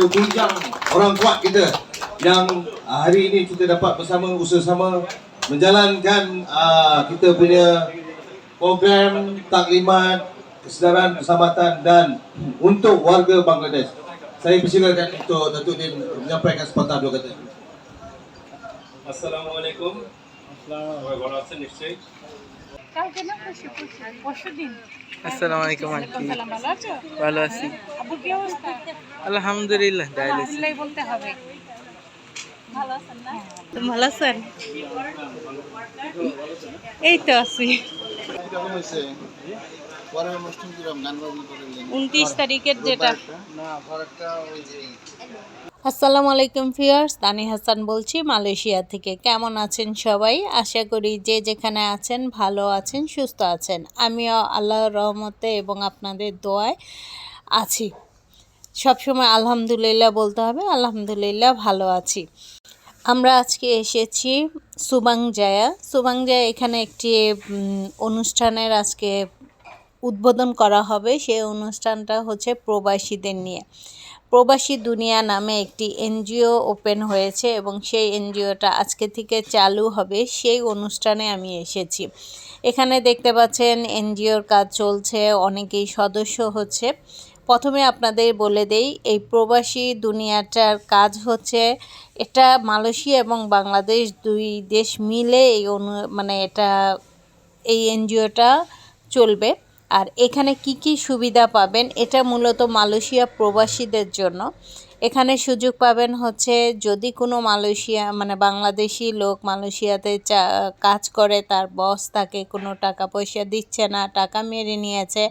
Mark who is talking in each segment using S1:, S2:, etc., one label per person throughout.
S1: tunjang orang kuat kita yang ah, hari ini kita dapat bersama usaha-sama menjalankan ah, kita punya program taklimat kesedaran keselamatan dan untuk warga Bangladesh. Saya persilakan untuk Datuk Din menyampaikan sepatah dua kata.
S2: আসসালামু আলাইকুম সবাই ভালো আছেন নিশ্চয়ই
S3: কালকে না পরশু পরশু পরশু দিন
S4: আসসালামু আলাইকুম আন্টি।
S3: ভালো আছি? আবু কি অবস্থা?
S4: আলহামদুলিল্লাহ
S3: আলহামদুলিল্লাহ বলতে হবে। ভালো আছেন না? তুমি ভালো আছেন? এই তো আছি। উনত্রিশ তারিখের যেটা। আসসালামু আলাইকুম ফিয়ার্স তানি হাসান বলছি, মালয়েশিয়া থেকে। কেমন আছেন সবাই? আশা করি যে যেখানে আছেন, ভালো আছেন, সুস্থ আছেন। আমিও আল্লাহর রহমতে এবং আপনাদের দোয়ায় আছি। সবসময় আলহামদুলিল্লাহ বলতে হবে, আলহামদুলিল্লাহ ভালো আছি। আমরা আজকে এসেছি সুবাংজায়া সুবাংজায়া এখানে একটি অনুষ্ঠানের আজকে উদ্বোধন করা হবে। সেই অনুষ্ঠানটা হচ্ছে প্রবাসীদের নিয়ে। প্রবাসী দুনিয়া নামে একটি এনজিও ওপেন হয়েছে এবং সেই এনজিওটা আজকে থেকে চালু হবে। সেই অনুষ্ঠানে আমি এসেছি। এখানে দেখতে পাচ্ছেন, এনজিওর কাজ চলছে, অনেকেই সদস্য হচ্ছে। প্রথমে আপনাদের বলে দেই, এই প্রবাসী দুনিয়াটার কাজ হচ্ছে এটা মালয়েশিয়া এবং বাংলাদেশ দুই দেশ মিলে এই অনু মানে এটা, এই এনজিওটা চলবে। আর এখানে কি কি সুবিধা পাবেন? এটা মূলত মালয়েশিয়া প্রবাসীদের জন্য। এখানে সুযোগ পাবেন হচ্ছে যদি কোনো মালয়েশিয়া মানে বাংলাদেশি লোক মালয়েশিয়াতে কাজ করে, তার বস তাকে কোনো টাকা পয়সা দিচ্ছে না, টাকা মেরে নিয়েছে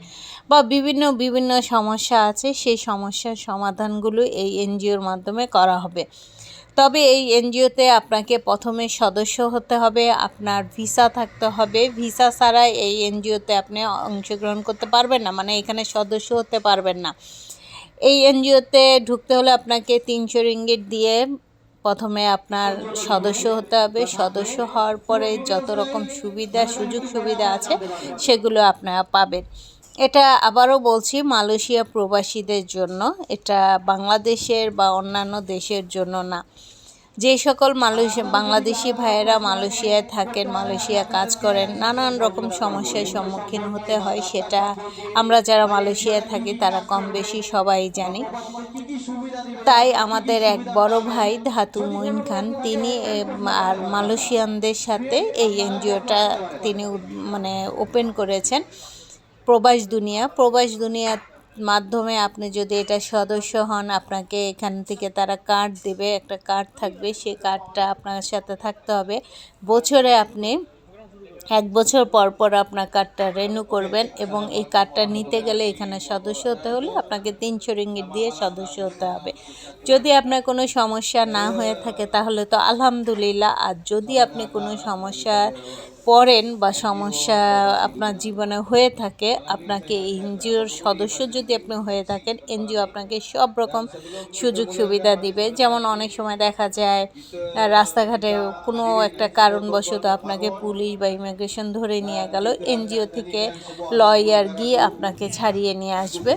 S3: বা বিভিন্ন বিভিন্ন সমস্যা আছে, সেই সমস্যার সমাধানগুলো এই এনজিওর মাধ্যমে করা হবে। তবে এই এনজিওতে আপনাকে প্রথমে সদস্য হতে হবে, আপনার ভিসা থাকতে হবে। ভিসা ছাড়া এই এনজিওতে আপনি অংশগ্রহণ করতে পারবেন না মানে এখানে সদস্য হতে পারবেন না। এই এনজিওতে ঢুকতে হলে আপনাকে তিনশো রিঙ্গিট দিয়ে প্রথমে আপনার সদস্য হতে হবে। সদস্য হওয়ার পরে যত রকম সুবিধা, সুযোগ সুবিধা আছে, সেগুলো আপনারা পাবেন। এটা আবারও বলছি, মালয়েশিয়া প্রবাসীদের জন্য। এটা বাংলাদেশের বা অন্যান্য দেশের জন্য না। যে সকল মালয়েশিয়া বাংলাদেশি ভাইয়েরা মালয়েশিয়ায় থাকেন, মালয়েশিয়া কাজ করেন, নানান রকম সমস্যার সম্মুখীন হতে হয়, সেটা আমরা যারা মালয়েশিয়ায় থাকি, তারা কম বেশি সবাই জানি। তাই আমাদের এক বড় ভাই ধাতু মঈন খান, তিনি আর মালয়েশিয়ানদের সাথে এই এনজিওটা তিনি মানে ওপেন করেছেন। প্রবাস দুনিয়া। প্রবাস দুনিয়ার মাধ্যমে আপনি যদি এটা সদস্য হন, আপনাকে এখান থেকে তারা কার্ড দেবে, একটা কার্ড থাকবে, সেই কার্ডটা আপনার সাথে থাকতে হবে। বছরে আপনি এক বছর পর পর আপনার কার্ডটা রেনু করবেন এবং এই কার্ডটা নিতে গেলে এখানে সদস্য হতে হলে আপনাকে তিনশো রিঙ্গিট দিয়ে সদস্য হতে হবে। যদি আপনার কোনো সমস্যা না হয়ে থাকে তাহলে তো আলহামদুলিল্লাহ। আর যদি আপনি কোনো সমস্যা পড়েন বা সমস্যা আপনার জীবনে হয়ে থাকে, আপনাকে এনজিওর সদস্য যদি আপনি হয়ে থাকেন, এনজিও আপনাকে সব রকম সুযোগ সুবিধা দিবে। যেমন অনেক সময় দেখা যায় রাস্তাঘাটে কোনো একটা কারণবশত আপনাকে পুলিশ বা ইমিগ্রেশন ধরে নিয়ে গেল, এনজিও থেকে লয়ার গিয়ে আপনাকে ছাড়িয়ে নিয়ে আসবে।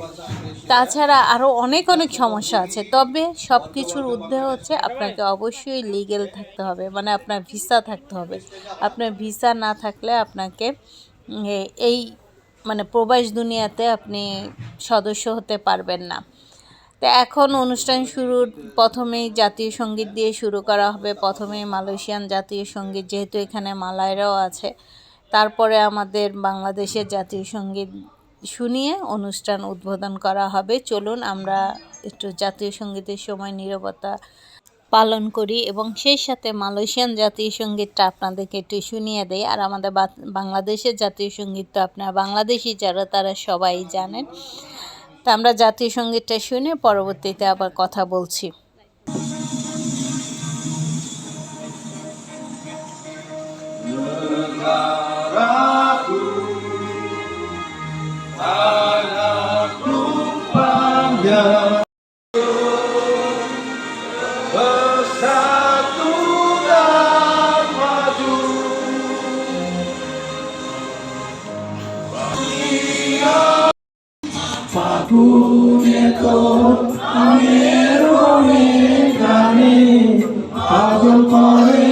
S3: তাছাড়া আরও অনেক অনেক সমস্যা আছে। তবে সব কিছুর ঊর্ধ্বে হচ্ছে আপনাকে অবশ্যই লিগেল থাকতে হবে মানে আপনার ভিসা থাকতে হবে। আপনার ভিসা না থাকলে আপনাকে এই মানে প্রবাস দুনিয়াতে আপনি সদস্য হতে পারবেন না। তো এখন অনুষ্ঠান শুরুর প্রথমেই জাতীয় সংগীত দিয়ে শুরু করা হবে। প্রথমেই মালয়েশিয়ান জাতীয় সংগীত, যেহেতু এখানে মালায়রাও আছে। তারপরে আমাদের বাংলাদেশের জাতীয় সংগীত শুনিয়ে অনুষ্ঠান উদ্বোধন করা হবে। চলুন আমরা একটু জাতীয় সঙ্গীতের সময়, নীরবতা পালন করি এবং সেই সাথে মালয়েশিয়ান জাতীয় সঙ্গীতটা আপনাদেরকে একটু শুনিয়ে দেয় আর আমাদের বাংলাদেশের জাতীয় সংগীত তো আপনারা বাংলাদেশি যারা, তারা সবাই জানেন। তা আমরা জাতীয় সঙ্গীতটা শুনে পরবর্তীতে আবার কথা বলছি।
S1: Bersatu খুনে তো
S5: আমি রঙে গানে পাগল করে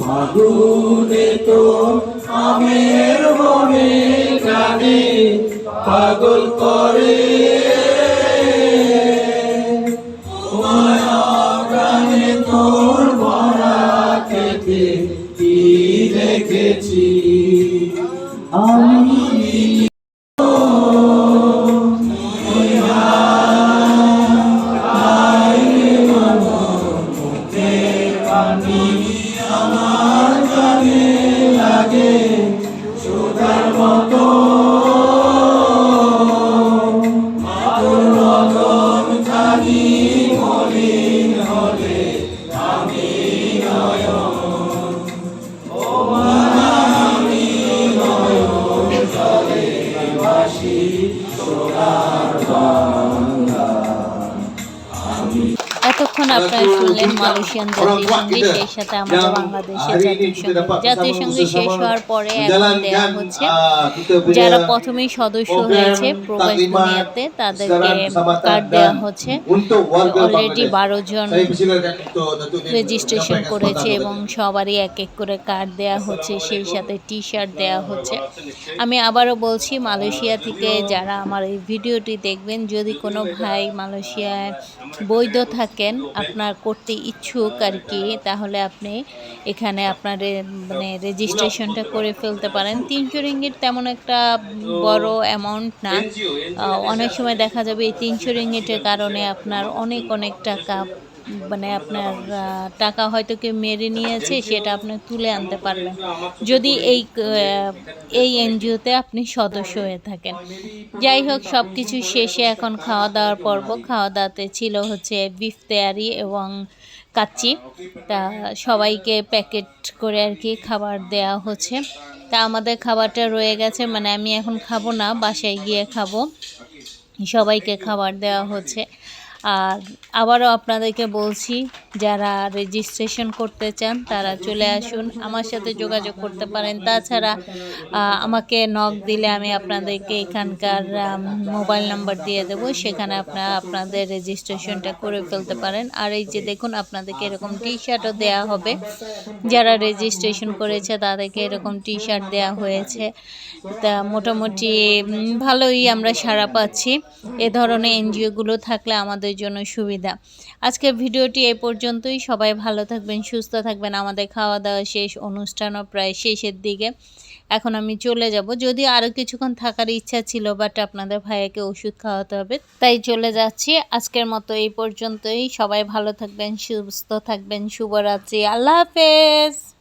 S5: পাগুনে তো আমি রঙে গানে, পাগল করে।
S3: তোর amani আপনারা মালয়েশিয়ান জাতীয় সংগীত সেই সাথে আমাদের বাংলাদেশের জাতীয় সংগীত জাতীয় সংগীত শেষ হওয়ার পরে এখন দেওয়া হচ্ছে যারা প্রথমেই সদস্য হয়েছে প্রবাস দুনিয়াতে তাদেরকে কার্ড দেওয়া হচ্ছে। অলরেডি বারো জন রেজিস্ট্রেশন করেছে এবং সবারই এক এক করে কার্ড দেওয়া হচ্ছে সেই সাথে টি শার্ট দেওয়া হচ্ছে। আমি আবারও বলছি মালয়েশিয়া থেকে যারা আমার এই ভিডিওটি দেখবেন যদি কোনো ভাই মালয়েশিয়ায় বৈধ থাকেন আপনার করতে ইচ্ছুক আর কি তাহলে আপনি এখানে আপনার মানে রেজিস্ট্রেশনটা করে ফেলতে পারেন। তিনশো রিঙ্গিট তেমন একটা বড় অ্যামাউন্ট না। অনেক সময় দেখা যাবে এই তিনশো রিঙ্গিটের কারণে আপনার অনেক অনেক টাকা মানে আপনার টাকা হয়তো কেউ মেরে নিয়েছে, সেটা আপনি তুলে আনতে পারবেন। যদি এই এই এনজিওতে আপনি সদস্য হয়ে থাকেন। যাই হোক সব কিছু শেষে এখন খাওয়া দাওয়ার পর্ব। খাওয়া দাওয়াতে ছিল হচ্ছে বিফ তেয়ারি এবং কাচ্চি। তা সবাইকে প্যাকেট করে আর কি খাবার দেয়া হচ্ছে। তা আমাদের খাবারটা রয়ে গেছে মানে আমি এখন খাব না, বাসায় গিয়ে খাব। সবাইকে খাবার দেওয়া হচ্ছে। আর আবারও আপনাদেরকে বলছি, যারা রেজিস্ট্রেশন করতে চান, তারা চলে আসুন, আমার সাথে যোগাযোগ করতে পারেন। তাছাড়া আমাকে নক দিলে আমি আপনাদেরকে এখানকার মোবাইল নাম্বার দিয়ে দেব, সেখানে আপনারা আপনাদের রেজিস্ট্রেশনটা করে ফেলতে পারেন। আর এই যে দেখুন, আপনাদেরকে এরকম টি শার্টও দেওয়া হবে। যারা রেজিস্ট্রেশন করেছে, তাদেরকে এরকম টি শার্ট দেওয়া হয়েছে। তা মোটামুটি ভালোই আমরা সাড়া পাচ্ছি। এ ধরনের এনজিওগুলো থাকলে আমাদের জন্য সুবিধা। আজকের ভিডিওটি এ পর্যন্তই। সবাই ভালো থাকবেন, সুস্থ থাকবেন। আমাদের খাওয়া দাওয়া শেষ, অনুষ্ঠানও প্রায় শেষের দিকে। এখন আমি চলে যাব। যদি আরও কিছুক্ষণ থাকার ইচ্ছা ছিল বাট আপনাদের ভাইয়াকে ওষুধ খাওয়াতে হবে। তাই চলে যাচ্ছি। আজকের মতো এই পর্যন্তই। সবাই ভালো থাকবেন, সুস্থ থাকবেন। শুভরাত্রি। আল্লাহ হাফেজ!